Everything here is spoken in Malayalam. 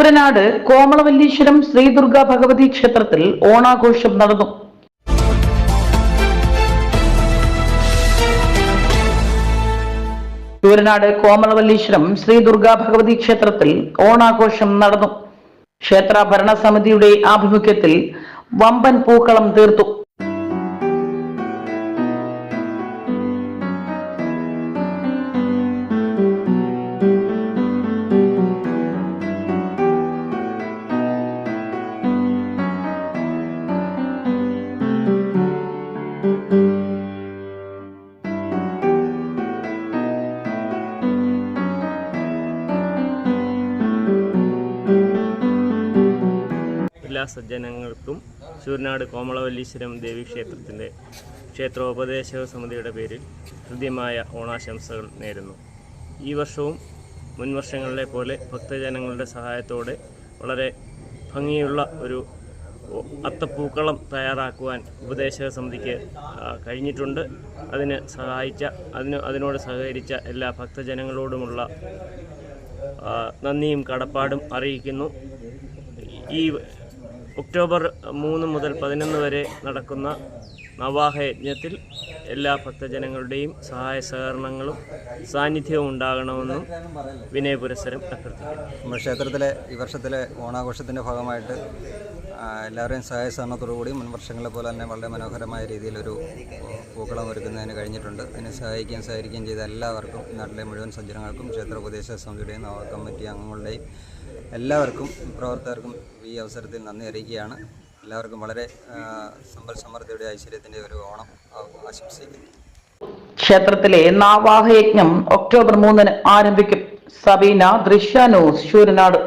ശൂരനാട് കോമളവല്ലീശ്വരം ശ്രീ ദുർഗാ ഭഗവതി ക്ഷേത്രത്തിൽ ഓണാഘോഷം നടന്നു. കൂരനാട് കോമളവല്ലീശ്വരം ശ്രീ ദുർഗാ ഭഗവതി ക്ഷേത്രത്തിൽ ഓണാഘോഷം നടന്നു. ക്ഷേത്ര ഭരണസമിതിയുടെ ആഭിമുഖ്യത്തിൽ വമ്പൻ പൂക്കളം തീർത്തു. എല്ലാ സജ്ജനങ്ങൾക്കും ശൂരനാട് കോമളവല്ലീശ്വരം ദേവീക്ഷേത്രത്തിന്റെ ക്ഷേത്രോപദേശക സമിതിയുടെ പേരിൽ ഹൃദ്യമായ ഓണാശംസകൾ നേരുന്നു. ഈ വർഷവും മുൻ വർഷങ്ങളിലെ പോലെ ഭക്തജനങ്ങളുടെ സഹായത്തോടെ വളരെ ഭംഗിയുള്ള ഒരു അത്തപ്പൂക്കളം തയ്യാറാക്കുവാൻ ഉപദേശക സമിതിക്ക് കഴിഞ്ഞിട്ടുണ്ട്. അതിന് സഹായിച്ച അതിന് അതിനോട് സഹകരിച്ച എല്ലാ ഭക്തജനങ്ങളോടുമുള്ള നന്ദിയും കടപ്പാടും അറിയിക്കുന്നു. ഈ ഒക്ടോബർ മൂന്ന് മുതൽ പതിനൊന്ന് വരെ നടക്കുന്ന നവാഹ യജ്ഞത്തിൽ എല്ലാ ഭക്തജനങ്ങളുടെയും സഹായ സഹകരണങ്ങളും സാന്നിധ്യവും ഉണ്ടാകണമെന്നും വിനയപുരസരം അഭ്യർത്ഥിക്കുന്നു. നമ്മുടെ ക്ഷേത്രത്തിലെ ഈ വർഷത്തിലെ ഓണാഘോഷത്തിന്റെ ഭാഗമായിട്ട് ആ, എല്ലാവരുടെയും സഹായ സഹകരണത്തോടുകൂടി മുൻ വർഷങ്ങളെ പോലെ തന്നെ വളരെ മനോഹരമായ രീതിയിലൊരു പൂക്കളം ഒരുക്കുന്നതിന് കഴിഞ്ഞിട്ടുണ്ട്. അതിനെ സഹായിക്കുകയും സഹകരിക്കുകയും ചെയ്ത എല്ലാവർക്കും നാട്ടിലെ മുഴുവൻ സജ്ജനങ്ങൾക്കും ക്ഷേത്ര ഉപദേശക സമിതിയുടെയും കമ്മിറ്റി അംഗങ്ങളുടെയും എല്ലാവർക്കും പ്രവർത്തകർക്കും ഈ അവസരത്തിൽ നന്ദി അറിയിക്കുകയാണ്. എല്ലാവർക്കും വളരെ സമ്പൽ സമൃദ്ധിയുടെ ഐശ്വര്യത്തിന്റെ ഒരു ഓണം ആശംസിക്കുന്നു. ക്ഷേത്രത്തിലെ നാവാഹയജ്ഞം ഒക്ടോബർ മൂന്നിന് ആരംഭിക്കും. സബീന ദൃശ്യ ന്യൂസ് ശൂരനാട്